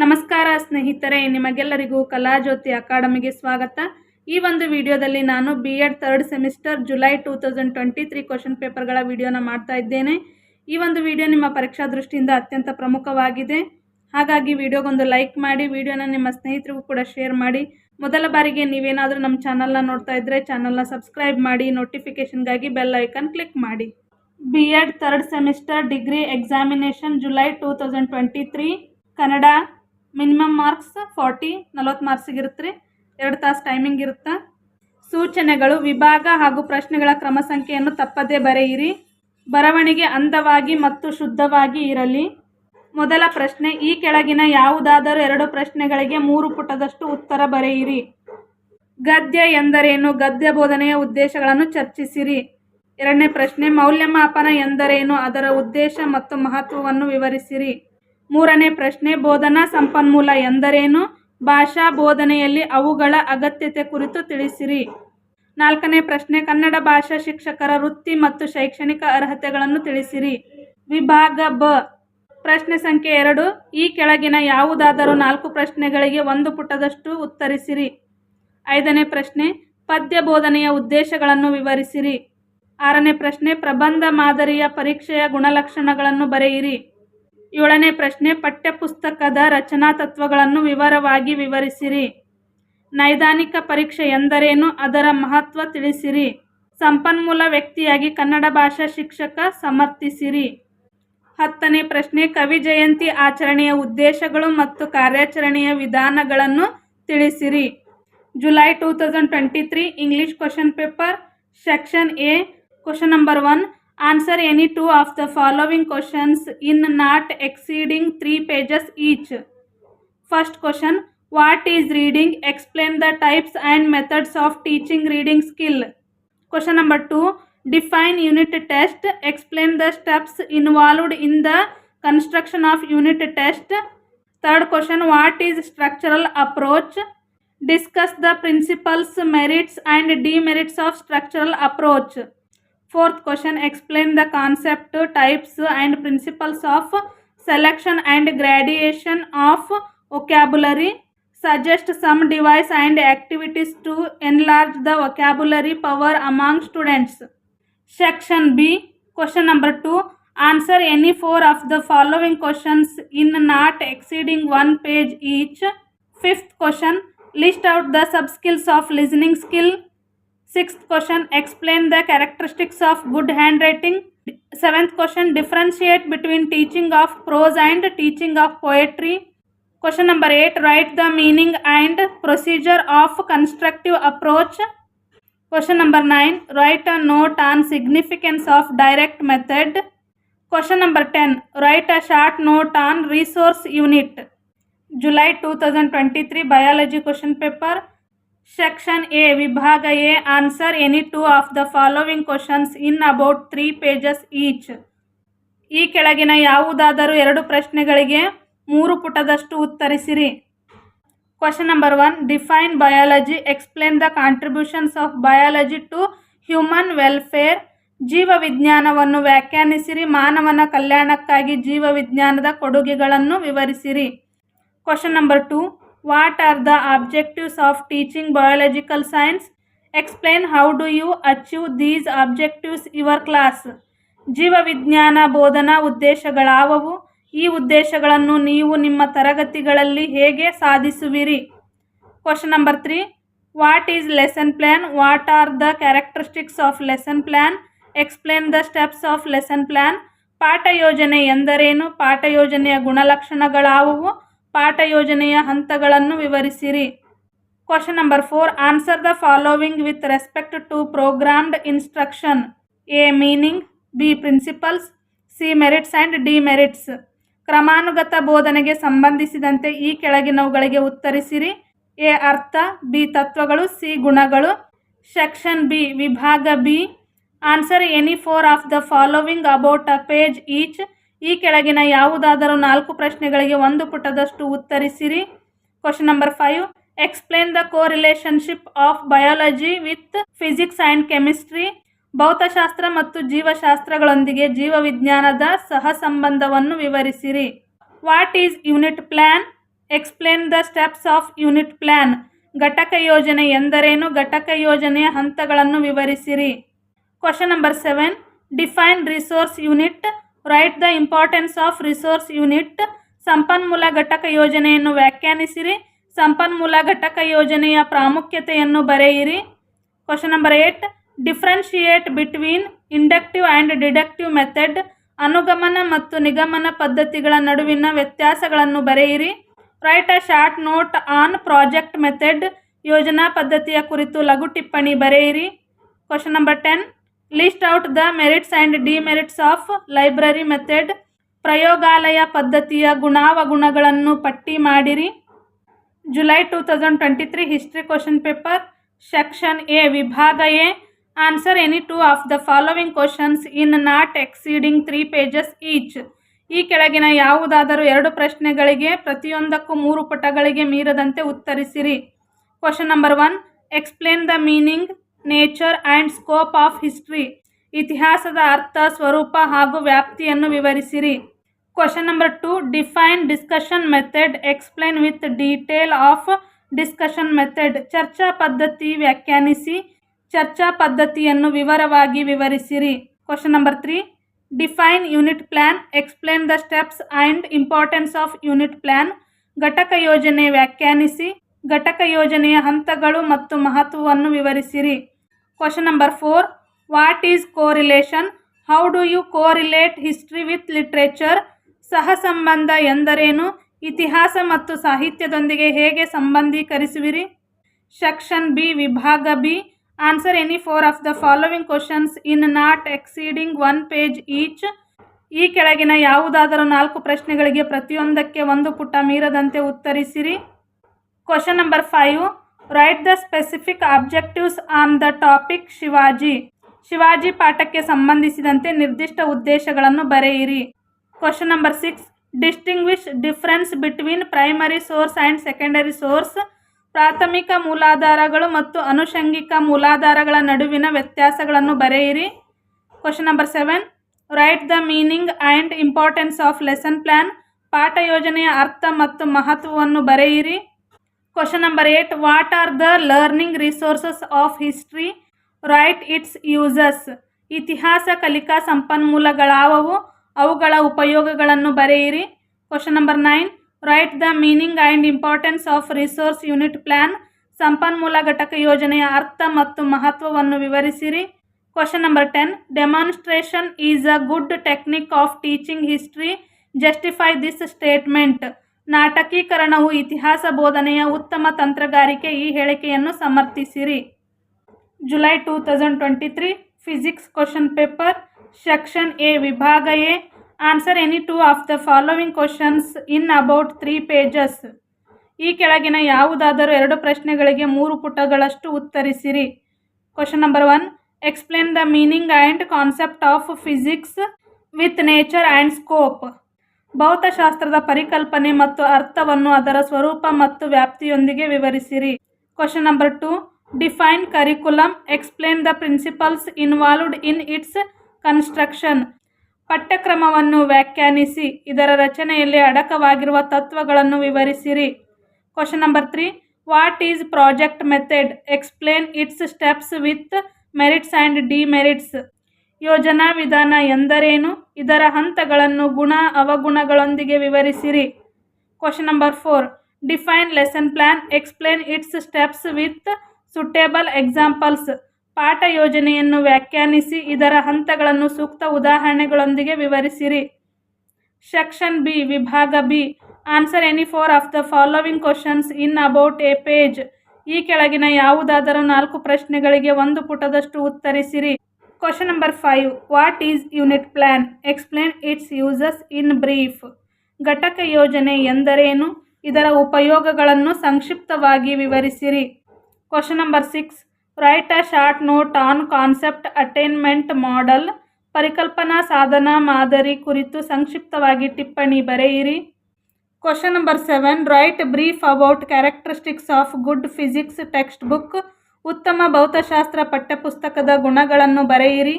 ನಮಸ್ಕಾರ ಸ್ನೇಹಿತರೆ, ನಿಮಗೆಲ್ಲರಿಗೂ ಕಲಾಜ್ಯೋತಿ ಅಕಾಡೆಮಿಗೆ ಸ್ವಾಗತ. ಈ ಒಂದು ವಿಡಿಯೋದಲ್ಲಿ ನಾನು B Ed third semester July two thousand twenty three question ಪೇಪರ್ಗಳ ವಿಡಿಯೋನ ಮಾಡ್ತಾ ಇದ್ದೇನೆ. ಈ ಒಂದು ವಿಡಿಯೋ ನಿಮ್ಮ ಪರೀಕ್ಷಾ ದೃಷ್ಟಿಯಿಂದ ಅತ್ಯಂತ ಪ್ರಮುಖವಾಗಿದೆ. ಹಾಗಾಗಿ ವಿಡಿಯೋಗೊಂದು ಲೈಕ್ ಮಾಡಿ, ವಿಡಿಯೋನ ನಿಮ್ಮ ಸ್ನೇಹಿತರಿಗೂ ಕೂಡ ಶೇರ್ ಮಾಡಿ. ಮೊದಲ ಬಾರಿಗೆ ನೀವೇನಾದರೂ ನಮ್ಮ ಚಾನಲ್ನ ನೋಡ್ತಾ ಇದ್ದರೆ ಚಾನಲ್ನ ಸಬ್ಸ್ಕ್ರೈಬ್ ಮಾಡಿ ನೋಟಿಫಿಕೇಷನ್ಗಾಗಿ ಬೆಲ್ ಐಕನ್ ಕ್ಲಿಕ್ ಮಾಡಿ. B Ed third semester degree examination July two thousand twenty three Kannada minimum marks forty ನಲ್ವತ್ತು ಮಾರ್ಕ್ಸಿಗೆ ಇರುತ್ತೆ ಎರಡು ತಾಸು ಟೈಮಿಂಗ್ ಇರುತ್ತೆ. ಸೂಚನೆಗಳು, ವಿಭಾಗ ಹಾಗೂ ಪ್ರಶ್ನೆಗಳ ಕ್ರಮ ಸಂಖ್ಯೆಯನ್ನು ತಪ್ಪದೇ ಬರೆಯಿರಿ. ಬರವಣಿಗೆ ಅಂದವಾಗಿ ಮತ್ತು ಶುದ್ಧವಾಗಿ ಇರಲಿ. ಮೊದಲ ಪ್ರಶ್ನೆ, ಈ ಕೆಳಗಿನ ಯಾವುದಾದರೂ ಎರಡು ಪ್ರಶ್ನೆಗಳಿಗೆ ಮೂರು ಪುಟದಷ್ಟು ಉತ್ತರ ಬರೆಯಿರಿ. ಗದ್ಯ ಎಂದರೇನು? ಗದ್ಯ ಬೋಧನೆಯ ಉದ್ದೇಶಗಳನ್ನು ಚರ್ಚಿಸಿರಿ. ಎರಡನೇ ಪ್ರಶ್ನೆ, ಮೌಲ್ಯಮಾಪನ ಎಂದರೇನು? ಅದರ ಉದ್ದೇಶ ಮತ್ತು ಮಹತ್ವವನ್ನು ವಿವರಿಸಿರಿ. ಮೂರನೇ ಪ್ರಶ್ನೆ, ಬೋಧನಾ ಸಂಪನ್ಮೂಲ ಎಂದರೇನು? ಭಾಷಾ ಬೋಧನೆಯಲ್ಲಿ ಅವುಗಳ ಅಗತ್ಯತೆ ಕುರಿತು ತಿಳಿಸಿರಿ. ನಾಲ್ಕನೇ ಪ್ರಶ್ನೆ, ಕನ್ನಡ ಭಾಷಾ ಶಿಕ್ಷಕರ ವೃತ್ತಿ ಮತ್ತು ಶೈಕ್ಷಣಿಕ ಅರ್ಹತೆಗಳನ್ನು ತಿಳಿಸಿರಿ. ವಿಭಾಗ ಬ. ಪ್ರಶ್ನೆ ಸಂಖ್ಯೆ ಎರಡು, ಈ ಕೆಳಗಿನ ಯಾವುದಾದರೂ ನಾಲ್ಕು ಪ್ರಶ್ನೆಗಳಿಗೆ ಒಂದು ಪುಟದಷ್ಟು ಉತ್ತರಿಸಿರಿ. ಐದನೇ ಪ್ರಶ್ನೆ, ಪದ್ಯ ಬೋಧನೆಯ ಉದ್ದೇಶಗಳನ್ನು ವಿವರಿಸಿರಿ. ಆರನೇ ಪ್ರಶ್ನೆ, ಪ್ರಬಂಧ ಮಾದರಿಯ ಪರೀಕ್ಷೆಯ ಗುಣಲಕ್ಷಣಗಳನ್ನು ಬರೆಯಿರಿ. ಏಳನೇ ಪ್ರಶ್ನೆ, ಪಠ್ಯಪುಸ್ತಕದ ರಚನಾ ತತ್ವಗಳನ್ನು ವಿವರವಾಗಿ ವಿವರಿಸಿರಿ. ನೈದಾನಿಕ ಪರೀಕ್ಷೆ ಎಂದರೇನು? ಅದರ ಮಹತ್ವ ತಿಳಿಸಿರಿ. ಸಂಪನ್ಮೂಲ ವ್ಯಕ್ತಿಯಾಗಿ ಕನ್ನಡ ಭಾಷಾ ಶಿಕ್ಷಕ ಸಮರ್ಥಿಸಿರಿ. ಹತ್ತನೇ ಪ್ರಶ್ನೆ, ಕವಿ ಜಯಂತಿ ಆಚರಣೆಯ ಉದ್ದೇಶಗಳು ಮತ್ತು ಕಾರ್ಯಾಚರಣೆಯ ವಿಧಾನಗಳನ್ನು ತಿಳಿಸಿರಿ. July two thousand twenty three, English question paper, section A, question number one Answer any two of the following questions in not exceeding three pages each. First question What is reading? Explain the types and methods of teaching reading skill. Question number two Define unit test. Explain the steps involved in the construction of unit test. Third question What is structural approach? Discuss the principles, merits, and demerits of structural approach. Fourth question, explain the concept, types and principles of selection and gradation of vocabulary. Suggest some device and activities to enlarge the vocabulary power among students. Section B, question number 2. Answer any four of the following questions in not exceeding one page each. Fifth question, list out the sub skills of listening skill, sixth question explain the characteristics of good handwriting seventh question differentiate between teaching of prose and teaching of poetry Question number 8 Write the meaning and procedure of constructive approach. Question number 9 Write a note on significance of direct method. Question number 10 Write a short note on resource unit. July 2023 Biology question paper. Section A ವಿಭಾಗ A answer any two of the following questions in about 3 pages each ಈ ಕೆಳಗಿನ ಯಾವುದಾದರೂ ಎರಡು ಪ್ರಶ್ನೆಗಳಿಗೆ ಮೂರು ಪುಟದಷ್ಟು ಉತ್ತರಿಸಿರಿ. Question number one define biology explain the contributions of biology to human welfare ಜೀವವಿಜ್ಞಾನವನ್ನು ವ್ಯಾಖ್ಯಾನಿಸಿರಿ, ಮಾನವನ ಕಲ್ಯಾಣಕ್ಕಾಗಿ ಜೀವ ವಿಜ್ಞಾನದ ಕೊಡುಗೆಗಳನ್ನು ವಿವರಿಸಿರಿ. Question number two what are the objectives of teaching biological science explain how do you achieve these objectives your class ಜೀವವಿಜ್ಞಾನ ಬೋಧನಾ ಉದ್ದೇಶಗಳಾವವು? ಈ ಉದ್ದೇಶಗಳನ್ನು ನೀವು ನಿಮ್ಮ ತರಗತಿಗಳಲ್ಲಿ ಹೇಗೆ ಸಾಧಿಸುವಿರಿ? Question number three what is lesson plan what are the characteristics of lesson plan explain the steps of lesson plan ಪಾಠ ಯೋಜನೆ ಎಂದರೇನು? ಪಾಠ ಯೋಜನೆಯ ಗುಣಲಕ್ಷಣಗಳಾವುವು? ಪಾಠ ಯೋಜನೆಯ ಹಂತಗಳನ್ನು ವಿವರಿಸಿರಿ. Question number four answer the following with respect to programmed instruction A meaning B principles C merits and demerits ಕ್ರಮಾನುಗತ ಬೋಧನೆಗೆ ಸಂಬಂಧಿಸಿದಂತೆ ಈ ಕೆಳಗಿನವುಗಳಿಗೆ ಉತ್ತರಿಸಿರಿ. ಎ ಅರ್ಥ ಬಿ ತತ್ವಗಳು ಸಿ ಗುಣಗಳು. ಸೆಕ್ಷನ್ ಬಿ ವಿಭಾಗ B answer any four of the following about a page each ಈ ಕೆಳಗಿನ ಯಾವುದಾದರೂ ನಾಲ್ಕು ಪ್ರಶ್ನೆಗಳಿಗೆ ಒಂದು ಪುಟದಷ್ಟು ಉತ್ತರಿಸಿರಿ. Question number five explain the co relationship of biology with physics and chemistry ಭೌತಶಾಸ್ತ್ರ ಮತ್ತು ಜೀವಶಾಸ್ತ್ರಗಳೊಂದಿಗೆ ಜೀವವಿಜ್ಞಾನದ ಸಹ ಸಂಬಂಧವನ್ನು ವಿವರಿಸಿರಿ. What is unit plan explain the steps of unit plan ಘಟಕ ಯೋಜನೆ ಎಂದರೇನು? ಘಟಕ ಯೋಜನೆಯ ಹಂತಗಳನ್ನು ವಿವರಿಸಿರಿ. Question number seven define resource unit write the importance of resource unit ಸಂಪನ್ಮೂಲ ಘಟಕ ಯೋಜನೆಯನ್ನು ವ್ಯಾಖ್ಯಾನಿಸಿರಿ ಸಂಪನ್ಮೂಲ ಘಟಕ ಯೋಜನೆಯ ಪ್ರಾಮುಖ್ಯತೆಯನ್ನು ಬರೆಯಿರಿ question number eight differentiate between inductive and deductive method ಅನುಗಮನ ಮತ್ತು ನಿಗಮನ ಪದ್ಧತಿಗಳ ನಡುವಿನ ವ್ಯತ್ಯಾಸಗಳನ್ನು ಬರೆಯಿರಿ. Write a short note on project method ಯೋಜನಾ ಪದ್ಧತಿಯ ಕುರಿತು ಲಘು ಟಿಪ್ಪಣಿ ಬರೆಯಿರಿ. Question number ten list out the merits and demerits of library method ಪ್ರಯೋಗಾಲಯ ಪದ್ಧತಿಯ ಗುಣಾವಗುಣಗಳನ್ನು ಪಟ್ಟಿ ಮಾಡಿರಿ. July two thousand twenty three history question paper section A ವಿಭಾಗ A answer any two of the following questions in not exceeding three pages each ಈ ಕೆಳಗಿನ ಯಾವುದಾದರೂ ಎರಡು ಪ್ರಶ್ನೆಗಳಿಗೆ, ಪ್ರತಿಯೊಂದಕ್ಕೂ ಮೂರು ಪುಟಗಳಿಗೆ ಮೀರದಂತೆ ಉತ್ತರಿಸಿರಿ. Question number one explain the meaning nature and scope of history ಇತಿಹಾಸದ ಅರ್ಥ, ಸ್ವರೂಪ ಹಾಗೂ ವ್ಯಾಪ್ತಿಯನ್ನು ವಿವರಿಸಿರಿ. Question number two define discussion method explain with detail of discussion method ಚರ್ಚಾ ಪದ್ಧತಿ ವ್ಯಾಖ್ಯಾನಿಸಿ, ಚರ್ಚಾ ಪದ್ಧತಿಯನ್ನು ವಿವರವಾಗಿ ವಿವರಿಸಿರಿ. Question number three define unit plan explain the steps and importance of unit plan ಘಟಕ ಯೋಜನೆ ವ್ಯಾಖ್ಯಾನಿಸಿ, ಘಟಕ ಯೋಜನೆಯ ಹಂತಗಳು ಮತ್ತು ಮಹತ್ವವನ್ನು ವಿವರಿಸಿರಿ. Question number four what is correlation how do you correlate history with literature ಸಹಸಂಬಂಧ ಎಂದರೇನು? ಇತಿಹಾಸ ಮತ್ತು ಸಾಹಿತ್ಯದೊಂದಿಗೆ ಹೇಗೆ ಸಂಬಂಧೀಕರಿಸುವಿರಿ? ಸೆಕ್ಷನ್ ಬಿ ವಿಭಾಗ B answer any four of the following questions in not exceeding one page each ಈ ಕೆಳಗಿನ ಯಾವುದಾದರೂ ನಾಲ್ಕು ಪ್ರಶ್ನೆಗಳಿಗೆ ಪ್ರತಿಯೊಂದಕ್ಕೆ ಒಂದು ಪುಟ ಮೀರದಂತೆ ಉತ್ತರಿಸಿರಿ. Question number five write the specific objectives on the topic Shivaji Shivaji ಪಾಠಕ್ಕೆ ಸಂಬಂಧಿಸಿದಂತೆ ನಿರ್ದಿಷ್ಟ ಉದ್ದೇಶಗಳನ್ನು ಬರೆಯಿರಿ. Question number six distinguish difference between primary source and secondary source ಪ್ರಾಥಮಿಕ ಮೂಲಾಧಾರಗಳು ಮತ್ತು ಅನುಷಂಗಿಕ ಮೂಲಾಧಾರಗಳ ನಡುವಿನ ವ್ಯತ್ಯಾಸಗಳನ್ನು ಬರೆಯಿರಿ. Question number seven write the meaning and importance of lesson plan ಪಾಠ ಯೋಜನೆಯ ಅರ್ಥ ಮತ್ತು ಮಹತ್ವವನ್ನು ಬರೆಯಿರಿ. Question number eight what are the learning resources of history write its uses ಇತಿಹಾಸ, ಕಲಿಕಾ ಸಂಪನ್ಮೂಲಗಳಾವವು. ಅವುಗಳ ಉಪಯೋಗಗಳನ್ನು ಬರೆಯಿರಿ. Question number nine write the meaning and importance of resource unit plan ಸಂಪನ್ಮೂಲ ಘಟಕ ಯೋಜನೆಯ ಅರ್ಥ ಮತ್ತು ಮಹತ್ವವನ್ನು ವಿವರಿಸಿರಿ. Question number ten demonstration is a good technique of teaching history justify this statement ನಾಟಕೀಕರಣವು ಇತಿಹಾಸ ಬೋಧನೆಯ ಉತ್ತಮ ತಂತ್ರಗಾರಿಕೆ ಈ ಹೇಳಿಕೆಯನ್ನು ಸಮರ್ಥಿಸಿರಿ. July two thousand twenty three physics question paper, section A, ವಿಭಾಗ A. Answer any two of the following questions in about three pages. ಈ ಕೆಳಗಿನ ಯಾವುದಾದರೂ ಎರಡು ಪ್ರಶ್ನೆಗಳಿಗೆ ಮೂರು ಪುಟಗಳಷ್ಟು ಉತ್ತರಿಸಿರಿ. Question number one, explain the meaning and concept of physics with nature and scope. ಭೌತಶಾಸ್ತ್ರದ ಪರಿಕಲ್ಪನೆ ಮತ್ತು ಅರ್ಥವನ್ನು ಅದರ ಸ್ವರೂಪ ಮತ್ತು ವ್ಯಾಪ್ತಿಯೊಂದಿಗೆ ವಿವರಿಸಿರಿ. Question number two define curriculum explain the principles involved in its construction ಪಠ್ಯಕ್ರಮವನ್ನು ವ್ಯಾಖ್ಯಾನಿಸಿ. ಇದರ ರಚನೆಯಲ್ಲಿ ಅಡಕವಾಗಿರುವ ತತ್ವಗಳನ್ನು ವಿವರಿಸಿರಿ. Question number three what is project method explain its steps with merits and demerits ಯೋಜನಾ ವಿಧಾನ ಎಂದರೇನು? ಇದರ ಹಂತಗಳನ್ನು ಗುಣ ಅವಗುಣಗಳೊಂದಿಗೆ ವಿವರಿಸಿರಿ. Question number four define lesson plan explain its steps with suitable examples ಪಾಠ ಯೋಜನೆಯನ್ನು ವ್ಯಾಖ್ಯಾನಿಸಿ, ಇದರ ಹಂತಗಳನ್ನು ಸೂಕ್ತ ಉದಾಹರಣೆಗಳೊಂದಿಗೆ ವಿವರಿಸಿರಿ. ಸೆಕ್ಷನ್ ಬಿ ವಿಭಾಗ B answer any four of the following questions in about a page ಈ ಕೆಳಗಿನ ಯಾವುದಾದರೂ ನಾಲ್ಕು ಪ್ರಶ್ನೆಗಳಿಗೆ ಒಂದು ಪುಟದಷ್ಟು ಉತ್ತರಿಸಿರಿ. Question number five what is unit plan explain its uses in brief ಘಟಕ ಯೋಜನೆ ಎಂದರೇನು? ಇದರ ಉಪಯೋಗಗಳನ್ನು ಸಂಕ್ಷಿಪ್ತವಾಗಿ ವಿವರಿಸಿರಿ. Question number six write a short note on concept attainment model ಪರಿಕಲ್ಪನಾ ಸಾಧನ ಮಾದರಿ ಕುರಿತು ಸಂಕ್ಷಿಪ್ತವಾಗಿ ಟಿಪ್ಪಣಿ ಬರೆಯಿರಿ. Question number seven write brief about characteristics of good physics text book ಉತ್ತಮ ಭೌತಶಾಸ್ತ್ರ ಪಠ್ಯಪುಸ್ತಕದ ಗುಣಗಳನ್ನು ಬರೆಯಿರಿ.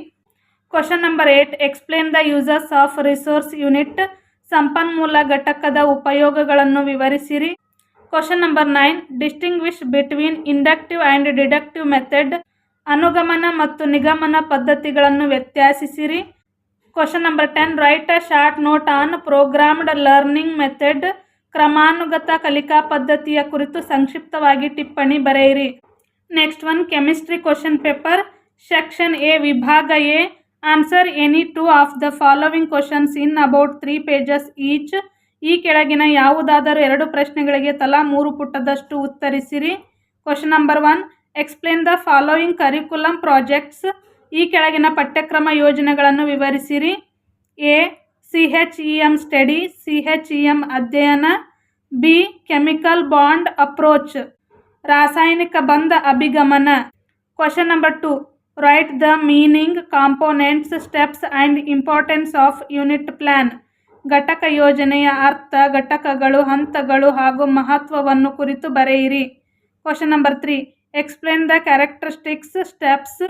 Question number eight explain the uses of resource unit ಸಂಪನ್ಮೂಲ ಘಟಕದ ಉಪಯೋಗಗಳನ್ನು ವಿವರಿಸಿರಿ. Question number nine distinguish between inductive and deductive method ಅನುಗಮನ ಮತ್ತು ನಿಗಮನ ಪದ್ಧತಿಗಳನ್ನು ವ್ಯತ್ಯಾಸಿಸಿರಿ. Question number ten write a short note on programmed learning method ಕ್ರಮಾನುಗತ ಕಲಿಕಾ ಪದ್ಧತಿಯ ಕುರಿತು ಸಂಕ್ಷಿಪ್ತವಾಗಿ ಟಿಪ್ಪಣಿ ಬರೆಯಿರಿ. Next one chemistry question paper section A ವಿಭಾಗ A answer any two of the following questions in about three pages each ಈ ಕೆಳಗಿನ ಯಾವುದಾದರೂ ಎರಡು ಪ್ರಶ್ನೆಗಳಿಗೆ ತಲಾ ಮೂರು ಪುಟದಷ್ಟು ಉತ್ತರಿಸಿರಿ. Question number one explain the following curriculum projects ಈ ಕೆಳಗಿನ ಪಠ್ಯಕ್ರಮ ಯೋಜನೆಗಳನ್ನು ವಿವರಿಸಿರಿ. A C H E M study C H E M ಅಧ್ಯಯನ. ಬಿ ಕೆಮಿಕಲ್ ಬಾಂಡ್ ಅಪ್ರೋಚ್ ರಾಸಾಯನಿಕ ಬಂಧ ಅಭಿಗಮನ. Question number two write the meaning components steps and importance of unit plan ಘಟಕ ಯೋಜನೆಯ ಅರ್ಥ, ಘಟಕಗಳು, ಹಂತಗಳು ಹಾಗೂ ಮಹತ್ವವನ್ನು ಕುರಿತು ಬರೆಯಿರಿ. Question number three explain the characteristics steps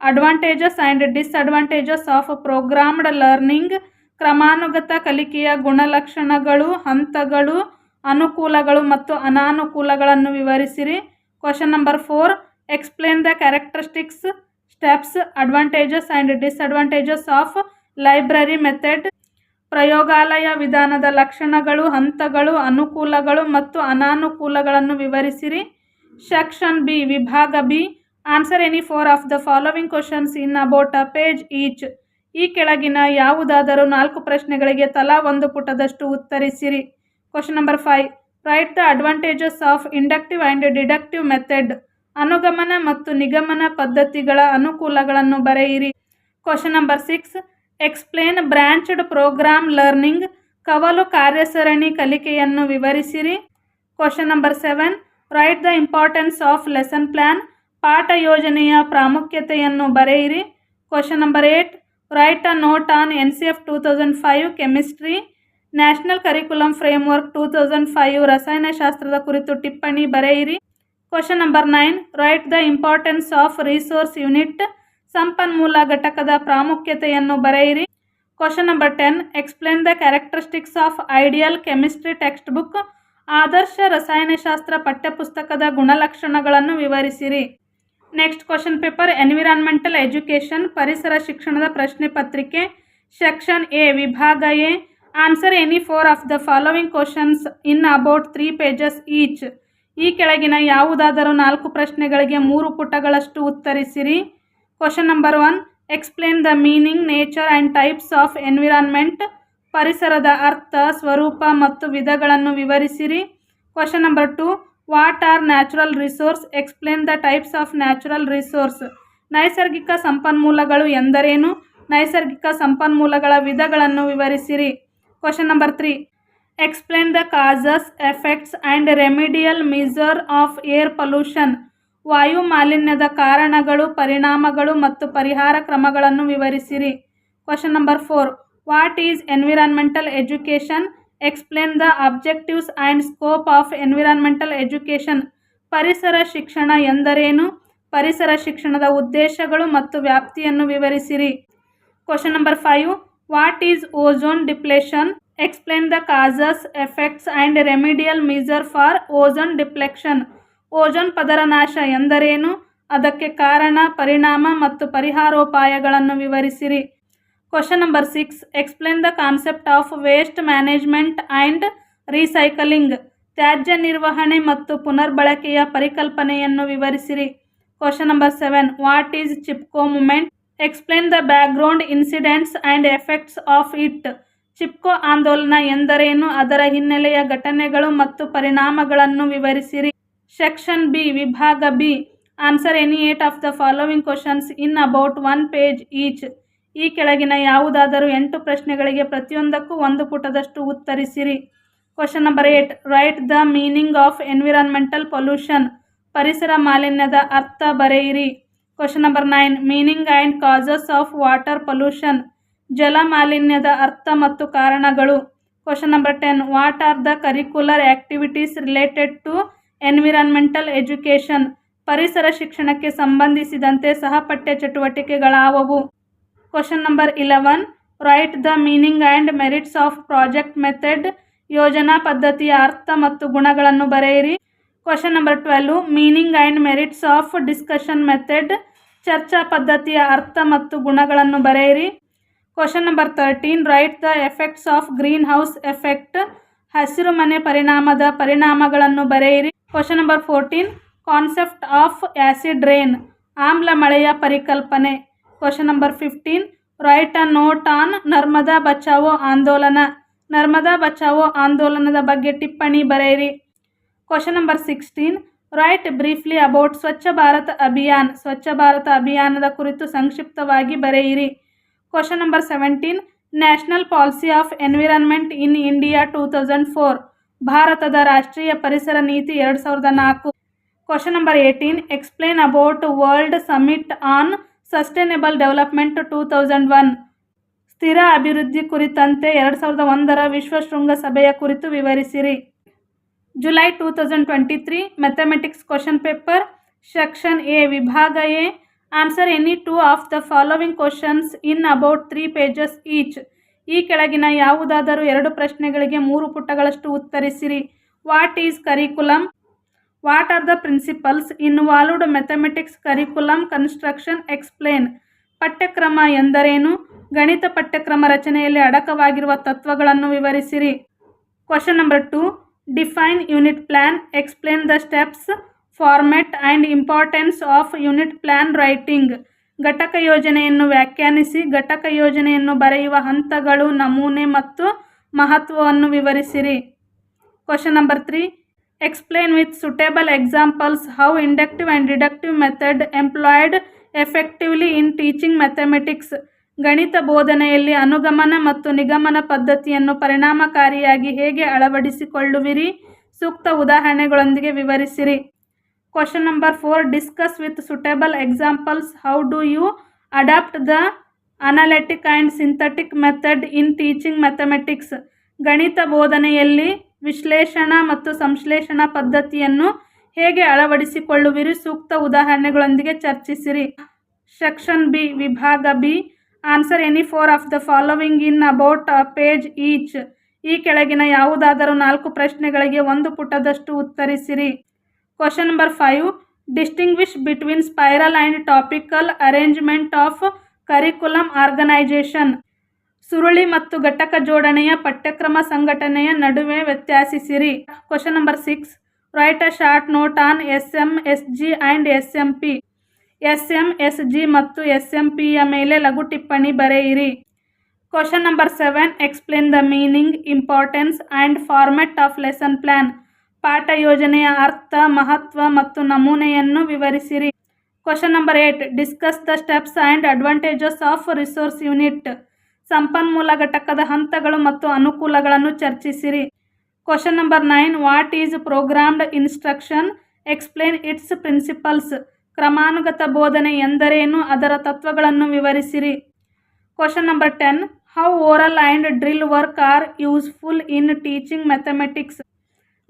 advantages and disadvantages of programmed learning ಕ್ರಮಾನುಗತ ಕಲಿಕೆಯ ಗುಣಲಕ್ಷಣಗಳು, ಹಂತಗಳು ಅನುಕೂಲಗಳು ಮತ್ತು ಅನಾನುಕೂಲಗಳನ್ನು ವಿವರಿಸಿರಿ. Question number four explain the characteristics steps advantages and disadvantages of library method ಪ್ರಯೋಗಾಲಯ ವಿಧಾನದ ಲಕ್ಷಣಗಳು, ಹಂತಗಳು, ಅನುಕೂಲಗಳು ಮತ್ತು ಅನಾನುಕೂಲಗಳನ್ನು ವಿವರಿಸಿರಿ. ಸೆಕ್ಷನ್ ಬಿ ವಿಭಾಗ B answer any four of the following questions in about a page each ಈ ಕೆಳಗಿನ ಯಾವುದಾದರೂ ನಾಲ್ಕು ಪ್ರಶ್ನೆಗಳಿಗೆ ತಲಾ ಒಂದು ಪುಟದಷ್ಟು ಉತ್ತರಿಸಿರಿ. Question number five write the advantages of inductive and deductive method ಅನುಗಮನ ಮತ್ತು ನಿಗಮನ ಪದ್ಧತಿಗಳ ಅನುಕೂಲಗಳನ್ನು ಬರೆಯಿರಿ. Question number six explain branched program learning ಕವಲು ಕಾರ್ಯಸರಣಿ ಕಲಿಕೆಯನ್ನು ವಿವರಿಸಿರಿ. Question number seven write the importance of lesson plan ಪಾಠ ಯೋಜನೆಯ ಪ್ರಾಮುಖ್ಯತೆಯನ್ನು ಬರೆಯಿರಿ. Question number eight write a note on N C F two thousand five chemistry national curriculum framework two thousand five ರಸಾಯನಶಾಸ್ತ್ರದ ಕುರಿತು ಟಿಪ್ಪಣಿ ಬರೆಯಿರಿ. Question number nine write the importance of resource unit ಸಂಪನ್ಮೂಲ ಘಟಕದ ಪ್ರಾಮುಖ್ಯತೆಯನ್ನು ಬರೆಯಿರಿ. Question number ten explain the characteristics of ideal chemistry text book ಆದರ್ಶ ರಸಾಯನಶಾಸ್ತ್ರ ಪಠ್ಯಪುಸ್ತಕದ ಗುಣಲಕ್ಷಣಗಳನ್ನು ವಿವರಿಸಿರಿ. Next question paper environmental education ಪರಿಸರ ಶಿಕ್ಷಣದ ಪ್ರಶ್ನೆ ಪತ್ರಿಕೆ ಸೆಕ್ಷನ್ ಎ ವಿಭಾಗ A answer any four of the following questions in about three pages each ಈ ಕೆಳಗಿನ ಯಾವುದಾದರೂ ನಾಲ್ಕು ಪ್ರಶ್ನೆಗಳಿಗೆ ಮೂರು ಪುಟಗಳಷ್ಟು ಉತ್ತರಿಸಿರಿ. Question number one explain the meaning nature and types of environment ಪರಿಸರದ ಅರ್ಥ, ಸ್ವರೂಪ ಮತ್ತು ವಿಧಗಳನ್ನು ವಿವರಿಸಿರಿ. Question number two what are natural resource explain the types of natural resource ನೈಸರ್ಗಿಕ ಸಂಪನ್ಮೂಲಗಳು ಎಂದರೇನು? ನೈಸರ್ಗಿಕ ಸಂಪನ್ಮೂಲಗಳ ವಿಧಗಳನ್ನು ವಿವರಿಸಿರಿ. Question number three explain the causes effects and remedial measure of air pollution ವಾಯು ಮಾಲಿನ್ಯದ ಕಾರಣಗಳು, ಪರಿಣಾಮಗಳು ಮತ್ತು ಪರಿಹಾರ ಕ್ರಮಗಳನ್ನು ವಿವರಿಸಿರಿ. Question number four what is environmental education explain the objectives and scope of environmental education ಪರಿಸರ ಶಿಕ್ಷಣ ಎಂದರೇನು? ಪರಿಸರ ಶಿಕ್ಷಣದ ಉದ್ದೇಶಗಳು ಮತ್ತು ವ್ಯಾಪ್ತಿಯನ್ನು ವಿವರಿಸಿರಿ. Question number five what is ozone depletion explain the causes effects and remedial measure for ozone depletion ozone ಪದರ ನಾಶ ಎಂದರೇನು? ಅದಕ್ಕೆ ಕಾರಣ, ಪರಿಣಾಮ ಮತ್ತು ಪರಿಹಾರೋಪಾಯಗಳನ್ನು ವಿವರಿಸಿರಿ. Question number six explain the concept of waste management and recycling ತ್ಯಾಜ್ಯ ನಿರ್ವಹಣೆ ಮತ್ತು ಪುನರ್ಬಳಕೆಯ ಪರಿಕಲ್ಪನೆಯನ್ನು ವಿವರಿಸಿರಿ. Question number seven what is Chipko movement explain the background incidents and effects of it Chipko ಆಂದೋಲನ ಎಂದರೇನು? ಅದರ ಹಿನ್ನೆಲೆಯ ಘಟನೆಗಳು ಮತ್ತು ಪರಿಣಾಮಗಳನ್ನು ವಿವರಿಸಿರಿ. ಸೆಕ್ಷನ್ ಬಿ, ವಿಭಾಗ B. Answer any eight of the following questions in about one page each. ಈ ಕೆಳಗಿನ ಯಾವುದಾದರೂ ಎಂಟು ಪ್ರಶ್ನೆಗಳಿಗೆ ಪ್ರತಿಯೊಂದಕ್ಕೂ ಒಂದು ಪುಟದಷ್ಟು ಉತ್ತರಿಸಿರಿ. Question number eight write the meaning of environmental pollution ಪರಿಸರ ಮಾಲಿನ್ಯದ ಅರ್ಥ ಬರೆಯಿರಿ. Question number nine meaning and causes of water pollution ಜಲ ಮಾಲಿನ್ಯದ ಅರ್ಥ ಮತ್ತು ಕಾರಣಗಳು. Question number ten what are the curricular activities related to environmental education ಪರಿಸರ ಶಿಕ್ಷಣಕ್ಕೆ ಸಂಬಂಧಿಸಿದಂತೆ ಸಹಪಠ್ಯ ಚಟುವಟಿಕೆಗಳಾವವು. Question number eleven write the meaning and merits of project method ಯೋಜನಾ ಪದ್ಧತಿಯ ಅರ್ಥ ಮತ್ತು ಗುಣಗಳನ್ನು ಬರೆಯಿರಿ. Question number twelve meaning and merits of discussion method ಚರ್ಚಾ ಪದ್ಧತಿಯ ಅರ್ಥ ಮತ್ತು ಗುಣಗಳನ್ನು ಬರೆಯಿರಿ. Question number thirteen write the effects of greenhouse effect ಹಸಿರು ಮನೆ ಪರಿಣಾಮದ ಪರಿಣಾಮಗಳನ್ನು ಬರೆಯಿರಿ. Question number fourteen concept of acid rain ಆಮ್ಲ ಮಳೆಯ ಪರಿಕಲ್ಪನೆ. Question number fifteen write a note on Narmada Bachao ಆಂದೋಲನ. ನರ್ಮದಾ ಬಚಾವೋ ಆಂದೋಲನದ ಬಗ್ಗೆ ಟಿಪ್ಪಣಿ ಬರೆಯಿರಿ. Question number sixteen write briefly about Swachh Bharat Abhiyan Swachh Bharat ಅಭಿಯಾನದ ಕುರಿತು ಸಂಕ್ಷಿಪ್ತವಾಗಿ ಬರೆಯಿರಿ. Question number seventeen national policy of environment in India two thousand four ಭಾರತದ ರಾಷ್ಟ್ರೀಯ ಪರಿಸರ ನೀತಿ ಎರಡು ಸಾವಿರದ ನಾಲ್ಕು. Question number eighteen explain about world summit on sustainable development two thousand one ಸ್ಥಿರ ಅಭಿವೃದ್ಧಿ ಕುರಿತಂತೆ ಎರಡು ಸಾವಿರದ ಒಂದರ ವಿಶ್ವ ಶೃಂಗಸಭೆಯ ಕುರಿತು ವಿವರಿಸಿರಿ. July two thousand twenty three mathematics question paper section A ವಿಭಾಗ A answer any two of the following questions in about three pages each ಈ ಕೆಳಗಿನ ಯಾವುದಾದರೂ ಎರಡು ಪ್ರಶ್ನೆಗಳಿಗೆ ಮೂರು ಪುಟಗಳಷ್ಟು ಉತ್ತರಿಸಿರಿ. What is curriculum what are the principles involved mathematics curriculum construction explain ಪಠ್ಯಕ್ರಮ ಎಂದರೇನು? ಗಣಿತ ಪಠ್ಯಕ್ರಮ ರಚನೆಯಲ್ಲಿ ಅಡಕವಾಗಿರುವ ತತ್ವಗಳನ್ನು ವಿವರಿಸಿರಿ. Question number two define unit plan explain the steps format and importance of unit plan writing ಘಟಕ ಯೋಜನೆಯನ್ನು ವ್ಯಾಖ್ಯಾನಿಸಿ, ಘಟಕ ಯೋಜನೆಯನ್ನು ಬರೆಯುವ ಹಂತಗಳು, ನಮೂನೆ ಮತ್ತು ಮಹತ್ವವನ್ನು ವಿವರಿಸಿರಿ. Question number three explain with suitable examples how inductive and deductive method employed effectively in teaching mathematics ಗಣಿತ ಬೋಧನೆಯಲ್ಲಿ ಅನುಗಮನ ಮತ್ತು ನಿಗಮನ ಪದ್ಧತಿಯನ್ನು ಪರಿಣಾಮಕಾರಿಯಾಗಿ ಹೇಗೆ ಅಳವಡಿಸಿಕೊಳ್ಳುವಿರಿ? ಸೂಕ್ತ ಉದಾಹರಣೆಗಳೊಂದಿಗೆ ವಿವರಿಸಿರಿ. Question number four discuss with suitable examples how do you adopt the analytic and synthetic method in teaching mathematics ಗಣಿತ ಬೋಧನೆಯಲ್ಲಿ ವಿಶ್ಲೇಷಣಾ ಮತ್ತು ಸಂಶ್ಲೇಷಣಾ ಪದ್ಧತಿಯನ್ನು ಹೇಗೆ ಅಳವಡಿಸಿಕೊಳ್ಳುವಿರಿ? ಸೂಕ್ತ ಉದಾಹರಣೆಗಳೊಂದಿಗೆ ಚರ್ಚಿಸಿರಿ. ಸೆಕ್ಷನ್ ಬಿ ವಿಭಾಗ B answer any four of the following in about a page each ಈ ಕೆಳಗಿನ ಯಾವುದಾದರೂ ನಾಲ್ಕು ಪ್ರಶ್ನೆಗಳಿಗೆ ಒಂದು ಪುಟದಷ್ಟು ಉತ್ತರಿಸಿರಿ. Question number five distinguish between spiral and topical arrangement of curriculum organisation ಸುರುಳಿ ಮತ್ತು ಘಟಕ ಜೋಡಣೆಯ ಪಠ್ಯಕ್ರಮ ಸಂಘಟನೆಯ ನಡುವೆ ವ್ಯತ್ಯಾಸಿಸಿರಿ. Question number six write a short note on S M S G and S M P S S G ಮತ್ತು S M ಪಿಯ ಮೇಲೆ ಲಘು ಟಿಪ್ಪಣಿ ಬರೆಯಿರಿ. Question number seven explain the meaning importance and format of lesson plan ಪಾಠ ಯೋಜನೆಯ ಅರ್ಥ, ಮಹತ್ವ ಮತ್ತು ನಮೂನೆಯನ್ನು ವಿವರಿಸಿರಿ. Question number eight discuss the steps and advantages of resource unit ಸಂಪನ್ಮೂಲ ಘಟಕದ ಹಂತಗಳು ಮತ್ತು ಅನುಕೂಲಗಳನ್ನು ಚರ್ಚಿಸಿರಿ. Question number nine what is programmed instruction explain its principles ಕ್ರಮಾನುಗತ ಬೋಧನೆ ಎಂದರೇನು? ಅದರ ತತ್ವಗಳನ್ನು ವಿವರಿಸಿರಿ. Question number ten how oral and drill work are useful in teaching mathematics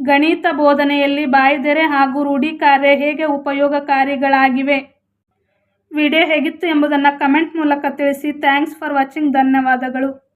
ಗಣಿತ ಬೋಧನೆಯಲ್ಲಿ ಬಾಯ್ದೆರೆ ಹಾಗೂ ರೂಢಿ ಕಾರ್ಯ ಹೇಗೆ ಉಪಯೋಗಕಾರಿಗಳಾಗಿವೆ? ವಿಡಿಯೋ ಹೇಗಿತ್ತು ಎಂಬುದನ್ನು ಕಮೆಂಟ್ ಮೂಲಕ ತಿಳಿಸಿ. ಥ್ಯಾಂಕ್ಸ್ ಫಾರ್ ವಾಚಿಂಗ್ ಧನ್ಯವಾದಗಳು.